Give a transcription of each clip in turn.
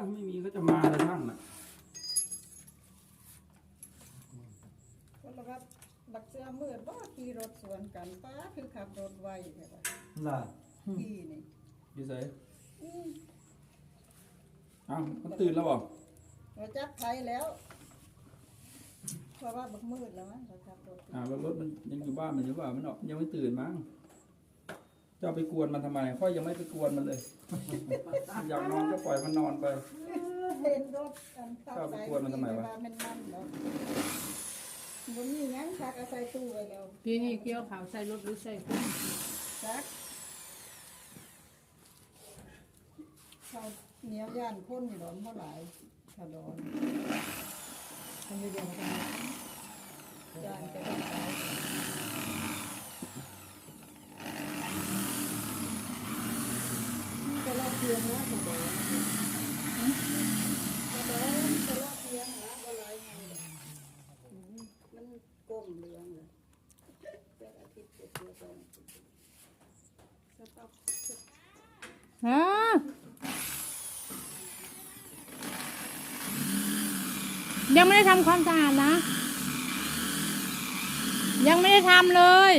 ถ้าไม่มีก็จะมาเลยช่างน่ะคนละครับบักเสื้อมืดบ่ขี่รถสวนกันป้าคือขับรถไวแค่ว่าล่ะขี่นี่ดีไซน์อืมอ้าวมันตื่นแล้วบอกเราจับไทยแล้ว เพราะว่าบักมืดแล้วมั้งเราขับรถอ่าวแล้วรถมันยังอยู่บ้านมันหรือเปล่ามันออกยังไม่ตื่นมั้งเจ้าไปกวนมันทำไมค่อยยังไม่ไปกวนมันเลย อยากนอนก็ปล่อยมันนอนไป เห็นรถอันขับเข้าไปไปกวนมันทำไมวะ มันมันเนาะบ่มีหยังคักเอาใส่ตู้ไว้แล้วพี่นี่เกี่ยวขาวใส่รถหรือใส่กุ้งจักเขาเหนียวย่านคนอยู่ดอนบ่หลายถ้าดอนทำเดียวกันย่านจะได้ไปก็รอบเพียงนะถ้าดอนถ้าดอนก็รอบเพียงนะบ่หลายไงอืมมันก้มเรืองเลยแต่อาทิตย์เดียวกันสต๊อก ฮะยังไม่ได้ทำความสะอาดนะ ยังไม่ได้ทำเลย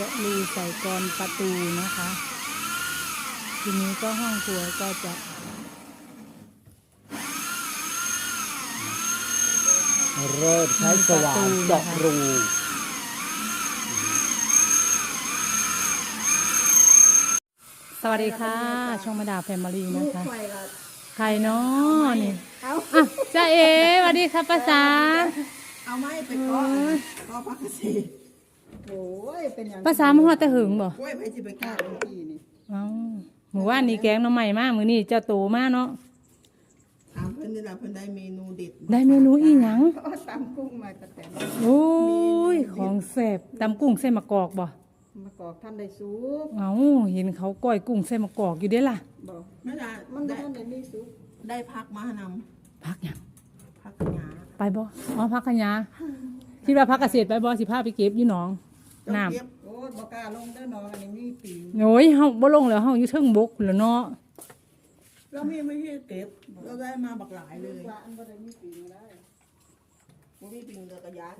จะรูใส่กรอนประตูนะคะ ทีนี้ก็ห้องครัวก็จะเริ่มใช้สว่านเจาะรูสวัสดีค่ะ ช่องมาดาแฟมิลี่ลูนะกคะไฟละใครเนาะนี่เอาอะจ้าเอสวัสดีค่ะป้าสาเอาไม้ไปก่อนก็พักสิ โอ้ยเป็นอย่างป้าสามาฮอดแต่หึงบ่กล้วยไปจิไปกล้าบางทีนี่เอ้าหมู่ว่านนี่แกงหน้ำใหม่มากมือนี่เจ้าโตมากเนาะ ถามเพิ่นนี่ล่ะเพิ่นได้เมนูเด็ดได้เมนูอีหยัง ก็ตำกุ้งมาประแตนโอ้ย ของแซ่บตำกุ้งใส่มะกอกบ่ มากอกท่านได้ซุปเอ้าเห็นเขาก้อยกุ้งใส่มะกอกอยู่เด้ล่ะ บอกไม่ได้มันบ่ได้ท่านได้มีซุปได้พักมานำพักหยังพักหยาไปบ่ อ๋อพักขยาคิดว่าพักเกษตรไปบ่สิพาไปเก็บอยู่หนองเจ้า น้ำเก็บโอ้ยบ่กล้าลงเด้อน้องอันนี้มีปีนโอ้ยเฮาบ่ลงแล้วเฮาอยู่เทิงบกแล้วเนาะเรามีไม่ใช่เก็บเราได้มาบักหลายเลยว่าอันบ่ได้มีปีนก็ได้บ่มีปิงเดือกระยาน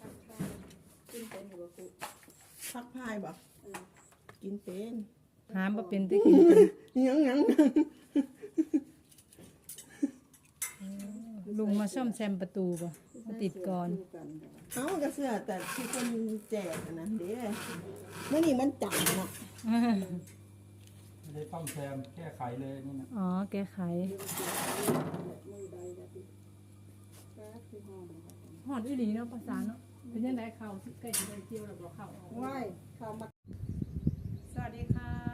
ทักทายขึ้นไปอยู่กับกูพักพายบ่กินเป็นหาบ่เป็นแต่กินเป็นยังยังลุงมาซ่อมแซมประตูบ่มาติดก่อน ดูกัน เอากระเสือแต่ที่คนแจกอันนั้นเด้เมื่อนี่มันจังเนาะไม่ได้ซ่อมแซมแก้ไขเลยนี่นะอ๋อ แก้ไขมือใดก็ติแป๊บคือห้องนะครับหอดอีหลีเนาะภาษาเนาะเป็นยังไงเข้าใกล้จะได้เที่ยวแล้วบ่เข้าว้ายเข้ามาสวัสดีค่ะ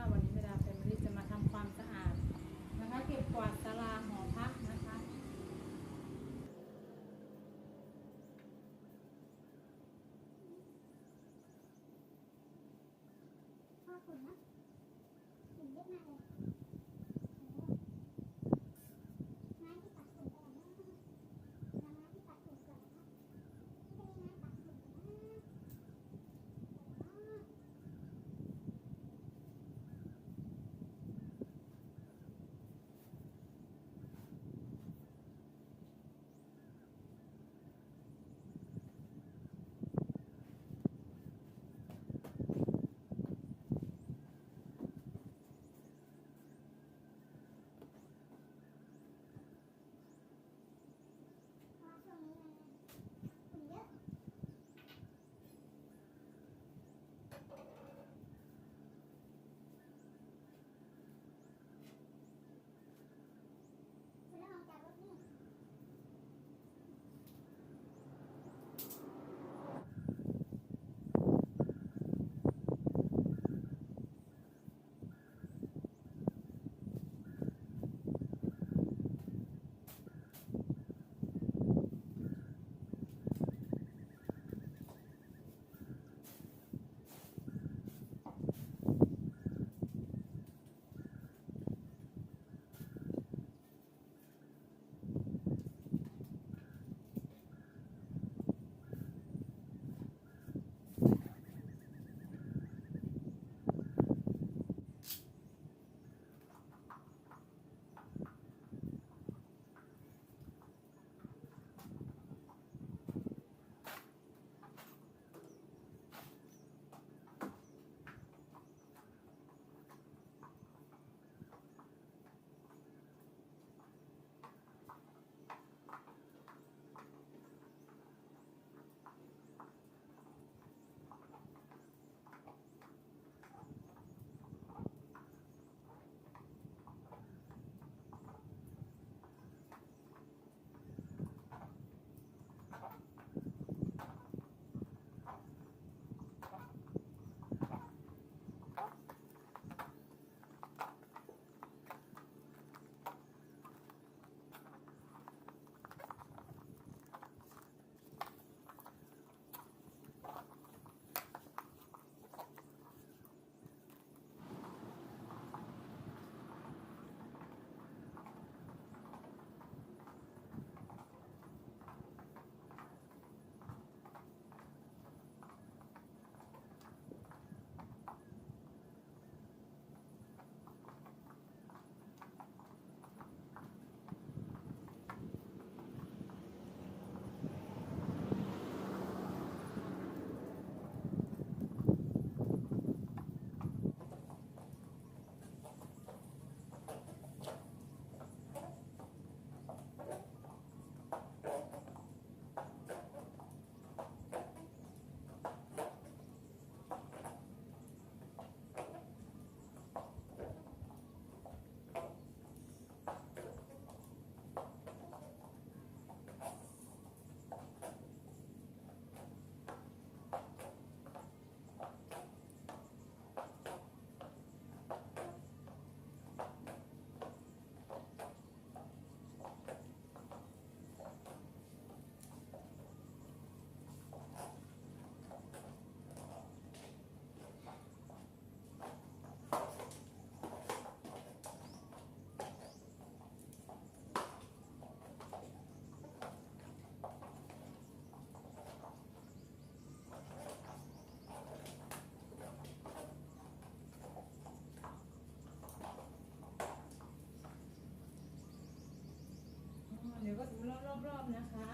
รอบๆนะคะ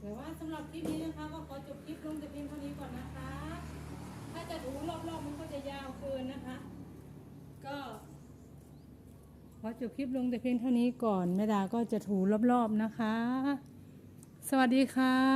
แต่ว่าสำหรับคลิปนี้นะคะก็ขอจบคลิปลงแต่เพียงเท่านี้ก่อนนะคะ ถ้าจะถูรอบๆมันก็จะยาวเกินนะคะ ก็ขอจบคลิปลงแต่เพียงเท่านี้ก่อนแม่ดาก็จะถูรอบๆนะคะ สวัสดีค่ะ